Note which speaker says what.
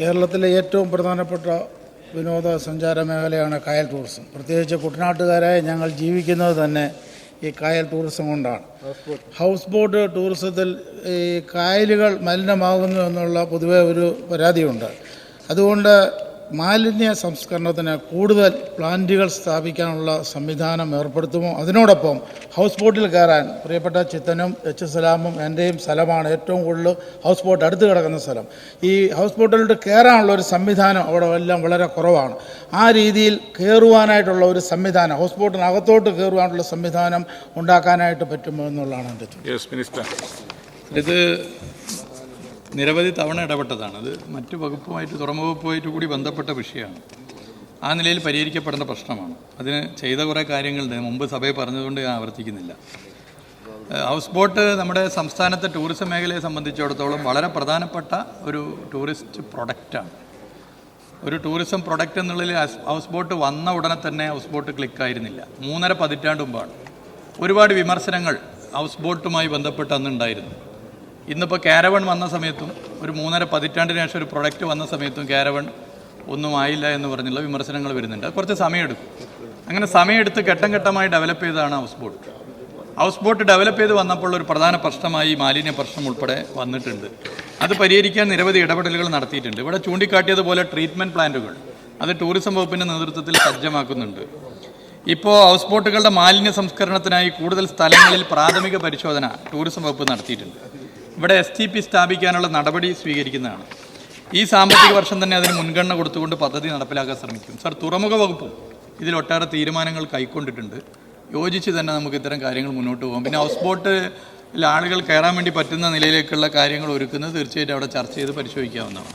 Speaker 1: കേരളത്തിലെ ഏറ്റവും പ്രധാനപ്പെട്ട വിനോദസഞ്ചാര മേഖലയാണ് കായൽ ടൂറിസം. പ്രത്യേകിച്ച് കുട്ടനാട്ടുകാരായ ഞങ്ങൾ ജീവിക്കുന്നത് തന്നെ ഈ കായൽ ടൂറിസം കൊണ്ടാണ്. ഹൗസ് ബോട്ട് ടൂറിസത്തിൽ ഈ കായലുകൾ മലിനമാകുന്നു എന്നുള്ള പൊതുവെ ഒരു പരാതിയുണ്ട്. അതുകൊണ്ട് മാലിന്യ സംസ്കരണത്തിന് കൂടുതൽ പ്ലാന്റുകൾ സ്ഥാപിക്കാനുള്ള സംവിധാനം ഏർപ്പെടുത്തുമോ? അതിനോടൊപ്പം ഹൗസ് ബോട്ടിൽ കയറാൻ പ്രിയപ്പെട്ട ചിത്തനും എച്ച് സലാമും എന്റെയും സ്ഥലമാണ് ഏറ്റവും കൂടുതൽ ഹൗസ് ബോട്ട് അടുത്ത് കിടക്കുന്ന സ്ഥലം. ഈ ഹൗസ് ബോട്ടിലോട്ട് കയറാനുള്ള ഒരു സംവിധാനം അവിടെ എല്ലാം വളരെ കുറവാണ്. ആ രീതിയിൽ കയറുവാനായിട്ടുള്ള ഒരു സംവിധാനം ഹൗസ് ബോട്ടിനകത്തോട്ട് കയറുവാനുള്ള സംവിധാനം ഉണ്ടാക്കാനായിട്ട് പറ്റുമോ എന്നുള്ളതാണ് എന്റെ ചോദ്യം.
Speaker 2: യെസ് മിനിസ്റ്റർ
Speaker 3: ഇത് നിരവധി തവണ ഇടപെട്ടതാണ്. അത് മറ്റു വകുപ്പുമായിട്ട് തുറമുഖ വകുപ്പുമായിട്ട് കൂടി ബന്ധപ്പെട്ട വിഷയമാണ്. ആ നിലയിൽ പരിഹരിക്കപ്പെടേണ്ട പ്രശ്നമാണ്. അതിന് ചെയ്ത കുറേ കാര്യങ്ങളുണ്ട് മുമ്പ് സഭയിൽ പറഞ്ഞതുകൊണ്ട് ഞാൻ ആവർത്തിക്കുന്നില്ല. ഹൗസ് ബോട്ട് നമ്മുടെ സംസ്ഥാനത്തെ ടൂറിസം മേഖലയെ സംബന്ധിച്ചിടത്തോളം വളരെ പ്രധാനപ്പെട്ട ഒരു ടൂറിസ്റ്റ് പ്രൊഡക്റ്റാണ്. ഒരു ടൂറിസം പ്രൊഡക്റ്റ് എന്നുള്ളതിൽ ഹൗസ് ബോട്ട് വന്ന ഉടനെ തന്നെ ഹൗസ് ബോട്ട് ക്ലിക്കായിരുന്നില്ല. മൂന്നര പതിറ്റാണ്ട് മുമ്പാണ്. ഒരുപാട് വിമർശനങ്ങൾ ഹൗസ് ബോട്ടുമായി ബന്ധപ്പെട്ട് അന്നുണ്ടായിരുന്നു. ഇന്നിപ്പോൾ കാരവൺ വന്ന സമയത്തും ഒരു മൂന്നര പതിറ്റാണ്ടിന് ശേഷം ഒരു പ്രൊഡക്റ്റ് വന്ന സമയത്തും കാരവൺ ഒന്നും ആയില്ല എന്ന് പറഞ്ഞുള്ള വിമർശനങ്ങൾ വരുന്നുണ്ട്. അത് കുറച്ച് സമയമെടുക്കും. അങ്ങനെ സമയമെടുത്ത് ഘട്ടം ഘട്ടമായി ഡെവലപ്പ് ചെയ്തതാണ് house boat. House boat develop ചെയ്ത് വന്നപ്പോൾ ഒരു പ്രധാന പ്രശ്നമായി മാലിന്യ പ്രശ്നം ഉൾപ്പെടെ വന്നിട്ടുണ്ട്. അത് പരിഹരിക്കാൻ നിരവധി ഇടപെടലുകൾ നടത്തിയിട്ടുണ്ട്. ഇവിടെ ചൂണ്ടിക്കാട്ടിയതുപോലെ ട്രീറ്റ്മെന്റ് പ്ലാന്റുകൾ അത് ടൂറിസം വകുപ്പിന്റെ നേതൃത്വത്തിൽ സജ്ജമാക്കുന്നുണ്ട്. ഇപ്പോൾ ഹൗസ് ബോട്ടുകളുടെ മാലിന്യ സംസ്കരണത്തിനായി കൂടുതൽ സ്ഥലങ്ങളിൽ പ്രാഥമിക പരിശോധന ടൂറിസം വകുപ്പ് നടത്തിയിട്ടുണ്ട്. ഇവിടെ എസ് ടി പി സ്ഥാപിക്കാനുള്ള നടപടി സ്വീകരിക്കുന്നതാണ്. ഈ സാമ്പത്തിക വർഷം തന്നെ അതിന് മുൻഗണന കൊടുത്തുകൊണ്ട് പദ്ധതി നടപ്പിലാക്കാൻ ശ്രമിക്കും. സർ തുറമുഖ വകുപ്പും ഇതിൽ ഒട്ടേറെ തീരുമാനങ്ങൾ കൈക്കൊണ്ടിട്ടുണ്ട്. യോജിച്ച് തന്നെ നമുക്ക് ഇത്തരം കാര്യങ്ങൾ മുന്നോട്ട് പോകാം. പിന്നെ ഹൗസ് ബോട്ടിൽ ആളുകൾ കയറാൻ വേണ്ടി പറ്റുന്ന നിലയിലേക്കുള്ള കാര്യങ്ങൾ ഒരുക്കുന്നത് തീർച്ചയായിട്ടും അവിടെ ചർച്ച ചെയ്ത് പരിശോധിക്കാവുന്നതാണ്.